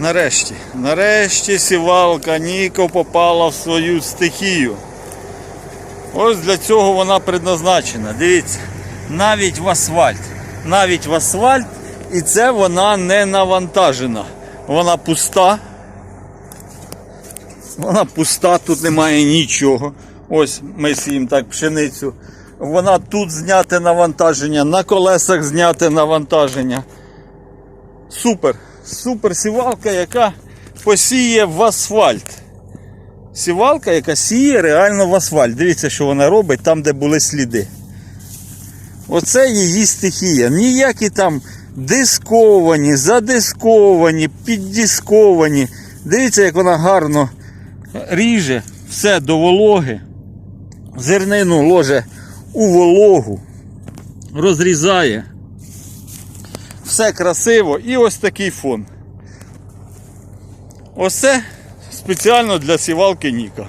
Нарешті, нарешті сівалка Ніко попала в свою стихію. Ось для цього вона предназначена. Дивіться, навіть в асфальт. Навіть в асфальт, і це вона не навантажена. Вона пуста. Вона пуста, тут немає нічого. Ось ми сіємо так пшеницю. Вона тут зняте навантаження, на колесах зняте навантаження. Супер. Супер сівалка, яка посіє в асфальт. Сівалка, яка сіє реально в асфальт. Дивіться, що вона робить там, де були сліди. Оце її стихія. Ніякі там дисковані, задисковані, піддисковані. Дивіться, як вона гарно ріже все до вологи. Зернину ложе у вологу, розрізає. Все красиво і ось такий фон. Ось це спеціально для сівалки Ніка.